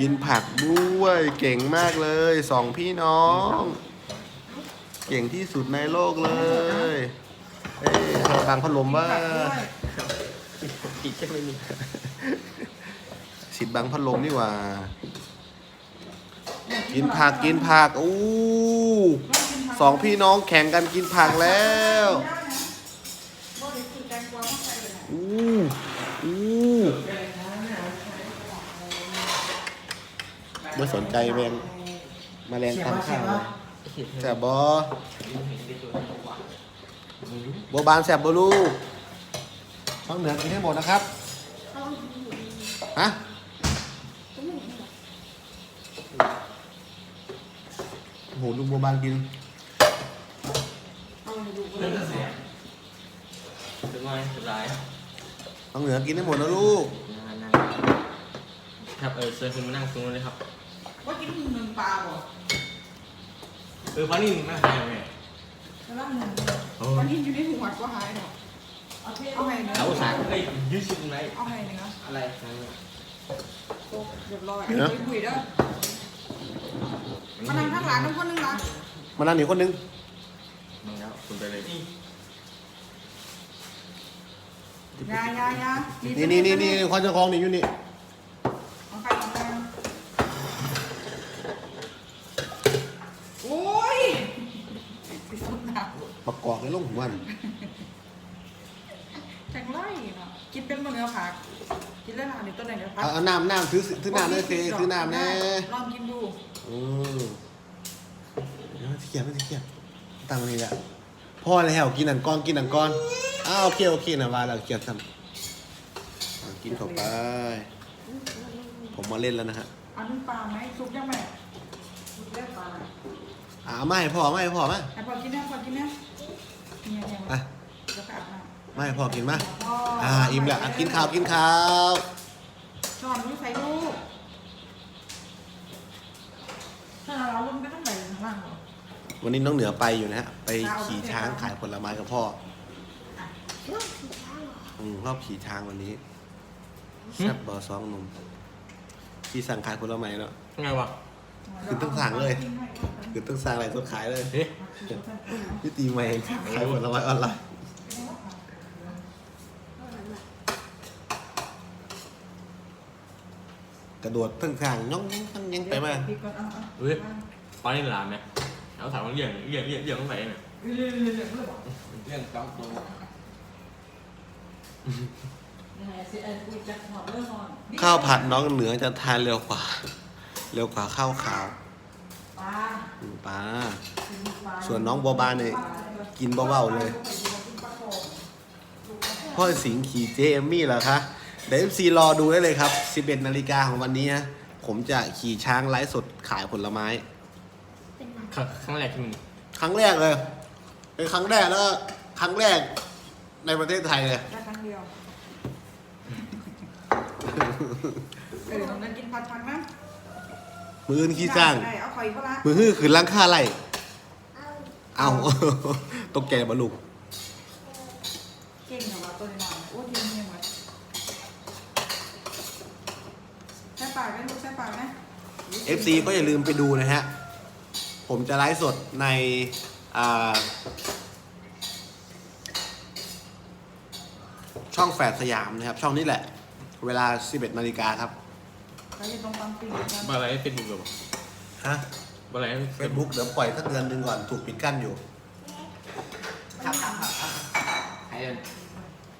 กินผักด้วยเก่งมากเลยสองพี่น้อง เก่งที่สุดในโลกเลย เอ้ยเราบางพัดลมว่าอีกจะไม่มีสิทธิ์บางพัดลมนี่หว่า กินผักกินผักอู้สองพี่น้องแข่งกันกินผักแล้วอู้อู้ ไม่สนใจแมงแมลงทำข้าวเลยแสบบอบัวบานแสบบลูกต้องเหนือกินให้หมดนะครับฮะโอ้โหลูกบัวบานกินถึงไงสุดท้ายต้องเหนือกินให้หมดนะลูกนั่ง ครับเออเชิญคุณมานั่งตรงนู้นเลยครับว่ากินหนึ่งปลาบ่เออเพราะนี่น่าทานไหมแล้วล่างหนึ่งวันนี้อยู่ในหัวก็หายเนาะเอาเอาให้เนื้อเราอุตส่าห์เอ้ยยืดชิ้นไหนเอาให้เนื้ออะไรโตเรียบร้อยคุยเด้อมานั่งข้างหลังน้ำคนนึงนะมานั่งหนีคนนึงมึงแล้วคุณไปเลยยายายานี่นี่นี่นี่ควานเจ้าของนี่อยู่นี่ เอาใครเอาใครโอ้ยสิสุดหนัก ประกอบในลงหัวมันจังไรเนาะกินเป็นมะเนื้อผักกินแล้วหนาเดี๋ยวต้นไหนเดี๋ยวพัเอาเอาน้ำน้ำซื้อซื้อน้ำเลยเฟซื้อน้ำแน่ลองกินดูอืมเดี๋ยวมันสิเกียบมันสิเกียบตั้งไว้นี่แหละพ่อแล้วกินอันก้อนกินอันก้อนอ้าวโอเคโอเคนะว่าแล้วเกียบทำอะกินเข้าไป ผมมาเล่นแล้วนะฮะเอานึ่งปลาไหมซุปยังไงซุปเลือดปลาอ่าไม่ให้พ่อไม่ให้พ่อมาไอ้พอกินนะพอกินนะ เนี่ยเนี่ยอะจะขาดมาไม่ให้พ่อกินมาพ่ออ่าอิ่มแล้วอะกินข้าวกินข้าวช้อนลูกใส่ลูกถ้าเราลงไปทั้งไหนข้างล่างเหรอวันนี้น้องเหนือไปอยู่นะฮะไปขี่ช้างขายผลไม้กับพ่ออืมรอบขี่ช้างวันนี้แซ่บบอสองหนุ่มขี่สั่งขายผลไม้เนาะไงวะ คือต้องสั่งเลย คือต้องสั่งอะไรต้องขายเลยเฮ้ยพี่ตีมาเองขายผลไม้ออนไลน์กระโดดทั้งทางย่องยังยังไปมาพริกก่อนเอาเอาเฮ้ยตอนนี้หลานไหมเราถามว่าเรื่องเรื่องเรื่องเรื่องอะไรเนี่ยเรื่อยๆเรื่อยๆเรื่อยๆบอกเรื่องต้องตัวยังไงสิเอ็นอุ้ยจะถอดเรื่องนอนข้าวผัดน้องเหนือจะทานเร็วกว่า เร็วกว่าข้าวขาวปลาอืมปลากินปลาส่วนน้องบัวบานเนี่ยกินเบาๆเลยพ่อสิงห์ขี่เจเอมมี่เหรอคะเดี๋ยวเอฟซีรอดูได้เลยครับ 11นาฬิกาของวันนี้นะผมจะขี่ช้างไลฟ์สดขายผลไม้ครั้งครั้งแรกที่มึงครั้งแรกเลยเป็นครั้งแรกแล้วก็ครั้งแรกในประเทศไทยเลยได้ครั้งเดียวเออตรงนั้นกินผัดผักนะ มืออื่นขี้จ้าง ได้เอาไข่ปลามือฮื้อขืนล้างค่าไรเอาตกใจบะลูกเก่งเหรอวะตัวนี้หน่อยโอ้ยเยี่ยมๆเลยใช้ปากไหมลูกใช้ปากไหม FC ก็อย่าลืมไปดูนะฮะ ผมจะไลฟ์สดในอ่าช่องแฝดสยามนะครับ ช่องนี้แหละ เวลา 11นาฬิกาครับ เขาจะตรงตามปีกกันมาอะไรเฟซบุ๊กหรอฮะมาอะไรเฟซบุ๊กเดี๋ยวปล่อยสักเดือนหนึ่งก่อนถูกปิดกั้นอยู่ ครับครับครับใครเดิน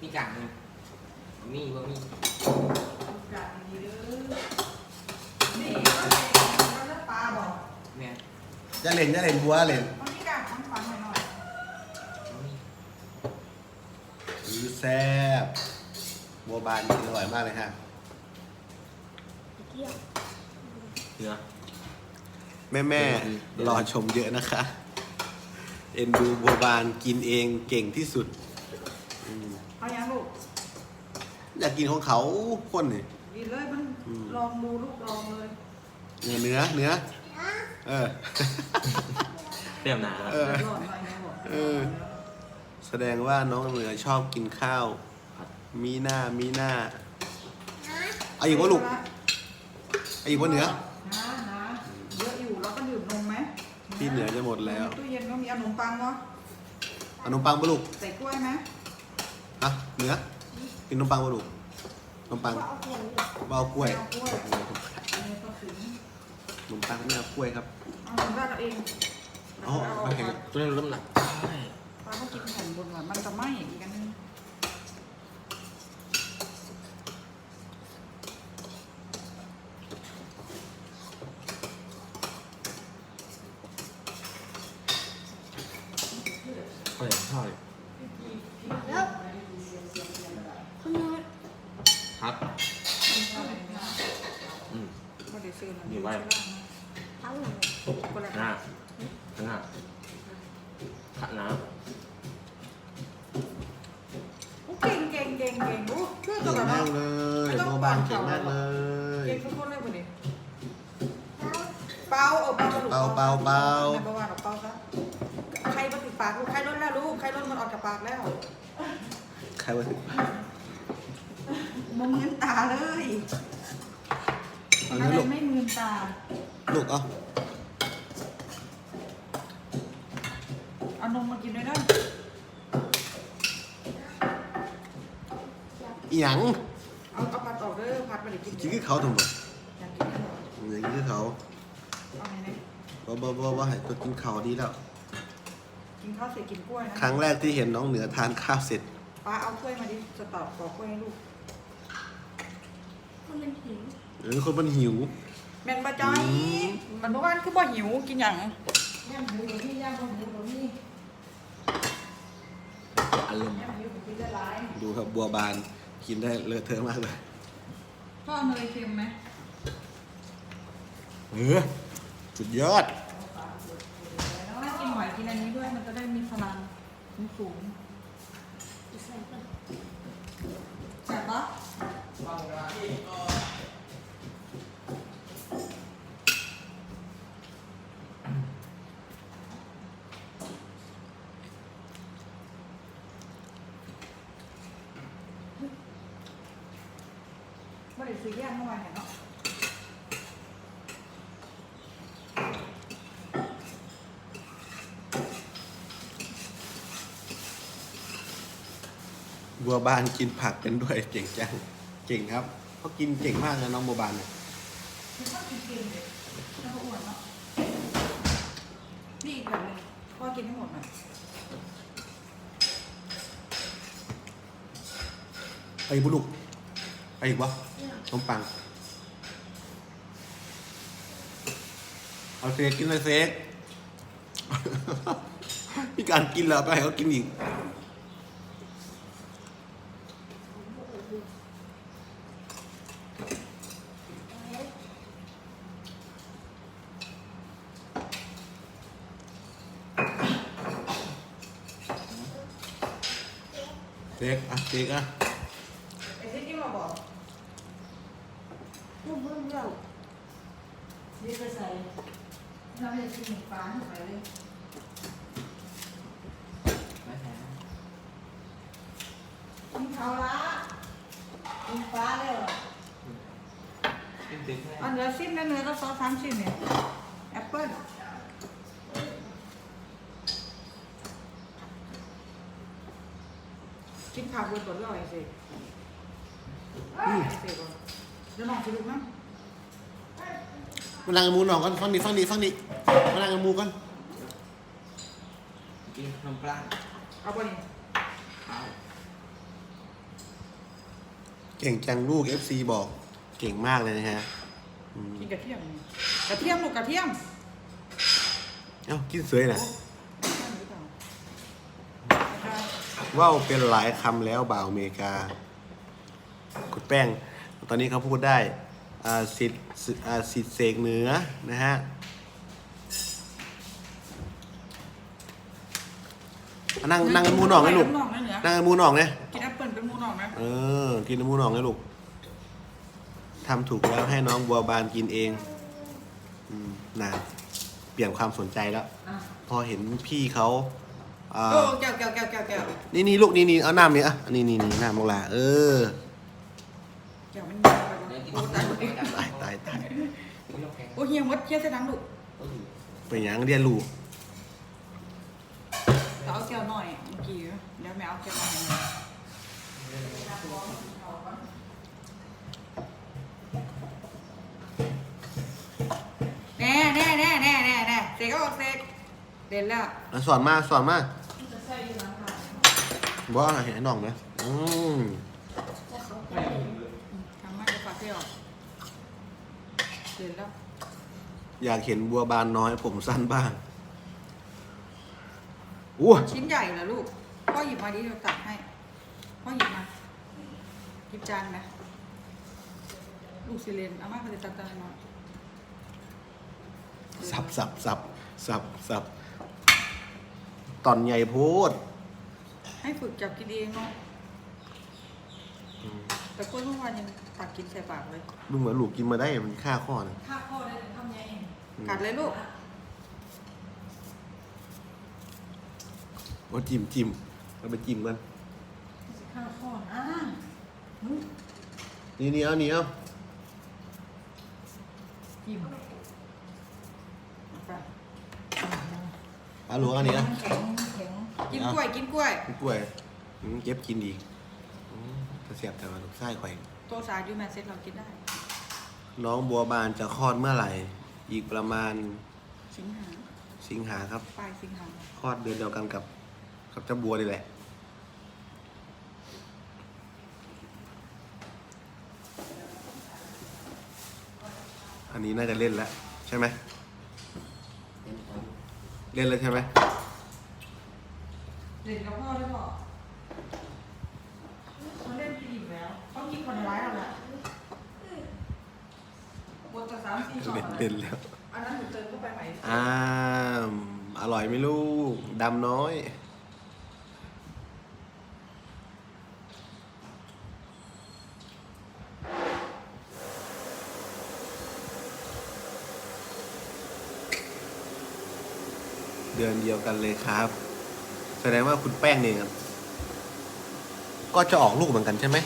มีกลางมีมีว่ามีการดีเด้อนี่เขาจะปลาบอกแม่จะเล่นจะเล่นบัวเล่นมันมีการฟังฟังหน่อยหน่อยอือแซ่บบัวบานกินอร่อยมากเลยฮะ เนื้อ แม่แม่ๆรอชมเยอะนะคะ เอ็นดูบัวบานกินเองเก่งที่สุดอืมเอาอย่างลูกอยากกินของเขาคนนี่ดีเลยมันอืมลองดูลูกลองเลยเนื้อเนื้อเนื้อเออเต็มหนาเออลองหน่อยนะบอกเออ แสดงว่าน้องเหนือชอบกินข้าว มีหน้ามีหน้าเอาอีกว่าลูก ไอ้อีกว่าเหนือ นะนะเยอะอยู่แล้วก็ดื่มนมไหมที่เหนือจะหมดแล้วตู้เย็นก็มีขนมปังเนาะเอานมปังปะลูกใส่กล้วยไหมอะเหนือกินนมปังปะลูกนมปังเอาเขียนบ่เอากล้วยเอากล้วยอันนี้ก็ถึงนมปังไม่เอากล้วยครับเอาหนูได้เองอ๋อเอาโอเคตัวนี้น้ำหนักใช่ปลาก็กินแผ่นบนก่อนมันจะไหม้อีกอันนึง ก็อย่างชอบ แล้วคุณนุช ครับอืม ก็เดี๋ยวซื้อมา อยู่ไว้ ทั้งหมด คนละ หน้าหน้าขัดน้ โอ้เก่งเก่งเก่งเก่งโอ้ เพื่อนตัวเก่งแบบมาว่ากเลยโบบานเก่งมากเลยเก่งทุกคนเลยวันนี้แล้วเปาเอาเปาลูกเปาเปาเปาในประวัติของเปาซะใครมาติดปากลูกใครล้นแล้วลูกใครล้นมันออกจากปากแล้วใครว่าถึงมองเงินตาเลยเอาอะเนื้อไรลูกไม่มืนตาลูกเอาเอานมมากินด้วยนะ อีหยังเอาเอาพัดออกเด้อพัดมาเดี๋ยวกินกินคือเขาถูกไหมอยากกินขนมอย่างนี้คือเขาเอาไหนไหนบ่บ่บ่บ่ให้ตัวกินเขาวดีแล้ว กินข้าวเสร็จกินกล้วยนะครั้งแรกที่เห็นน้องเหนือทานข้าวเสร็จ ป้าเอาถ้วยมาดิสตอปปอกกล้วยให้ลูกคุณเป็นหิวหรือคนมันหิว แม่นบะจอย อืม มันบอกว่าคือบ่หิวกินหยังย่างหิวเดี๋ยวนี้ย่างบ่หิวเดี๋ยวนี้ำอารมณ์ย่างหิวผมกินได้หลายดูครับบัวบาน กินได้เลอะเทอะมากเลยพ่อเอาเนยเค็มไหมเออสุดยอดแล้วให้กินหอยกินอันนี้ด้วยมันจะได้มีพลังสูงจะใส่ก่อนๆแซ่บปะไม่ได้ซื้อแยกเมื่อวานเห็นเนาะบัวบานกินผักเป็นด้วยเก่งจังเก่งครับเขากินเก่งมากนะน้องบัวบานเนี่ยมันก็กินเก่งเลยแล้วก็อ้วนเนาะนี่อีกแบบหนึงพ่อกินให้หมดหน่อยไอ้บุลุกไอ้อีกวะ น้องปัง เอาเซกกินเลยเซกมีการกินแล้วไปให้เขากินอีกเซกอะเซกอะไอ้ที่นี่มาบอก ลูกเบิ้งเรานี่ไปใส่น้ำมันจะกินปลาให้ใส่เลยไม่แพ้กินเขาละกินปลาแล้วจริงๆแค่อันเนื้อชิ้นนะเนื้อละสองสามชิ้นเนี่ยแอปเปิ้ลกินผักบนตัวลอยสิเสร็จก่อนเดี๋ยวน้องจะลุกนะมานั่งกับหมูหน่องกันฟังดีฟังดีฟังดีมานั่งกับหมูกันกินขนมปลาเอาไปนี่เอาเก่งจังลูก FC บอกเก่งมากเลยนะฮะอืมกินกระเทียมนี่กระเทียมลูกกระเทียมเอ้ากินสวยนะกระเทียมหรือเปล่าไม่ใช่ว่าวเป็นหลายคำแล้วบ่าวอเมริกาคุณแป้ง ตอนนี้เขาพูดได้สิทธิ์สิทธิ์เสกเหนือนะฮะนั่งนั่งกับหมูหน่องให้ลูกนั่งกับหมูหน่องเลยกินแอปเปิลเป็นมูนองนะเออกินมูหนองให้ลูกทำถูกแล้วให้น้องบัวบานกินเองอืมน่ะเปลี่ยนความสนใจแล้วอพอเห็นพี่เขาอ่าโอ้แก้วแก้วแก้วแก้วแก้วนี่นี่ลูกนี่นี่เอาน้ำนี่อะนี่นี่นี่น้ำลงละเออ แก้วมันยาวไปเนื้อวะกินโอ้ตายกับตายตายตายไม่ต้องแข็งโอ้เฮียมดเฮียเส้นน้ำดุเออเป็นหยังเรียนรู้แต่เอาแก้วหน่อยเมื่อกี้เดี๋ยวแม่เอาแก้วหน่อยให้หน่อยแน่แน่แน่แน่แน่แน่เสกก็บอกเสกเด่นแล้วอะสอนมาสอนมาจะใส่อยู่หลังคาบอกอาหารให้น้องนะอืมทำมาจะฝากเที่ยวเด่นแล้วอยากเห็นบัวบานน้อยผมสั้นบ้างอู้ชิ้นใหญ่เหรอลูก พ่อหยิบมาดิเดี๋ยวตักให้ พ่อหยิบมาหยิบจานนะลูกซิเลนเอามาเขาจะตักจานมาสับสับสับสับสับตอนใหญ่โพดให้ฝึกจับกินเองเนาะอืมแต่กล้วยเมื่อวานยัง ตักกินใส่ปากเลย ดูเหมือนลูกกินมาได้มันค่าข้อนะข้าพ่อได้ทำยังไงกัดเลยลูก ว่าจิ้มจิ้มเราไปจิ้มกันข้าพ่อนะนี่นี่เอานี่เอาจิ้มไปเอาลูกเอานี่นะแข็งแข็งกินกล้วยกินกล้วย กล้วยอืมเก็บกินอีกอืมจะเสียบแต่ว่าลูกไส้ไข่ ตัวสายูแมนเซ็ตเรากินได้ น้องบัวบานจะคลอดเมื่อไหร่ อีกประมาณสิงหาสิงหาครับ ปลายสิงหาคลอดเดือนเดียวกันกับ กับเจ้าบัวนี่แหละ อันนี้น่าจะเล่นแล้ว ใช่ไหมเต็มตัวเล่นแล้วใช่ไหมเล่นกับพ่อได้พ่อ เขาเล่นไปอีกแล้วเขากินคนร้ายเราแหละบนกับสามสี่ช็อตเล่นอะไรเล่นแล้ว อันนั้นหนูเติมเข้าไปใหม่อ้ามอร่อยไหมลูก ดำน้อย เดือนเดียวกันเลยครับ แสดงว่าคุณแป้งเนี่ย ก็จะออกลูกเหมือนกันใช่ไหม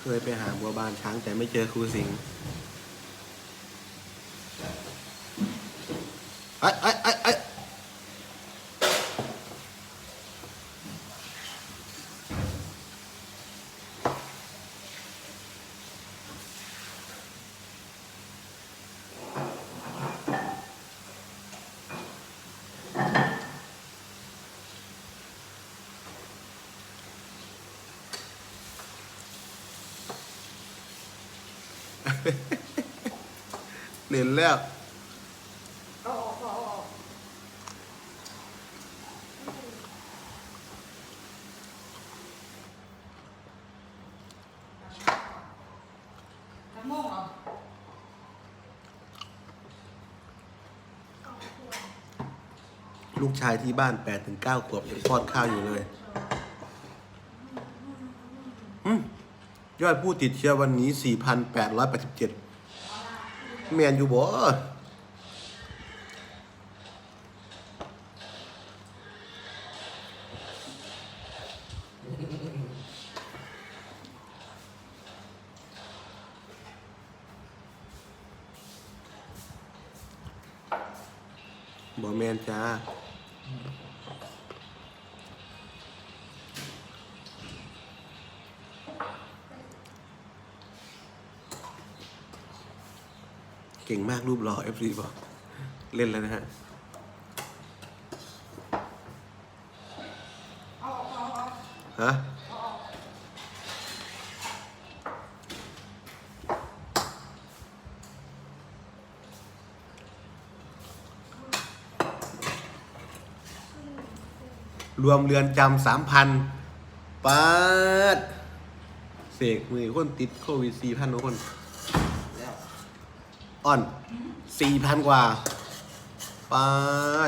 เคยไปหาบัวบานช้างแต่ไม่เจอครูสิงห์ไอ้ไอ้ เล่นแล้วเอาออกเอาออกทั้งโม่งเหรอลูกชายที่บ้าน8ปดถึงเก้าขวบยังป้อนข้าวอยู่เลยอืม ยอดผู้ติดเชื้อวันนี้ 4,887เมียนอยู่บ่บ่แมนจ้า ก่งมากรูปหล่อ FC บอก เล่นแล้วนะฮะฮะรวมเรือนจำสามพันปาดเสกมือคนติดโควิดสี่พันทุกคน อ่อนสี่พันกว่าปา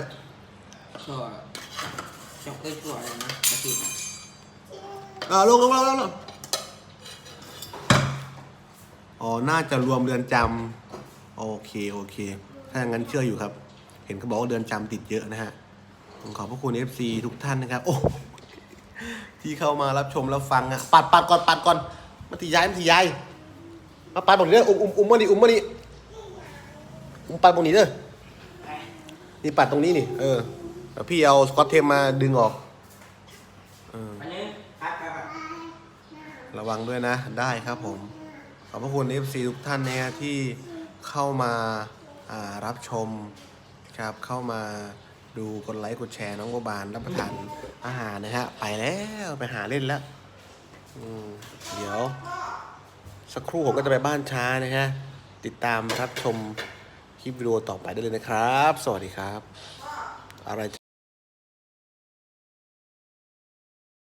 ดก็ช็อกเกอร์ตัวอะไรนะกระติกอ่าลงลงลงลงลงอ๋อ น่าจะรวมเรือนจำโอเค โอเค ถ้าอย่างนั้นเชื่ออยู่ครับ เห็นห็นเขาบอกว่าเดือนจำติดเยอะนะฮะผมขอบพระคุณ FC ทุกท่านนะครับ โอ้ที่เข้ามารับชมรับฟังอะปัดปัดก่อนปัดก่อนมาตีย้ายมาตีย้ายมาปัดบอกนี้เด้ออุ้มอุ้มอุ้มมาดิอุ้มมาดิ มปัดตรงนี้เด้อนี่ปัดตรงนี้นี่ เออเดี๋ยวพี่เอาสกอตเทปมาดึงออกเออระวังด้วยนะ ได้ครับผม ขอบพระคุณ FC ทุกท่านนะฮะที่เข้ามาารับชมครับเข้ามาดูกดไลค์กดแชร์น้องโบบานรับประทานอาหารนะฮะ ไปแล้วไปหาเล่นแล้วเดี๋ยว สักครู่ผมก็จะไปบ้านช้านะฮะ ติดตามรับชม คลิปวิดีโอต่อไปได้เลยนะครับ สวัสดีครับ อะไร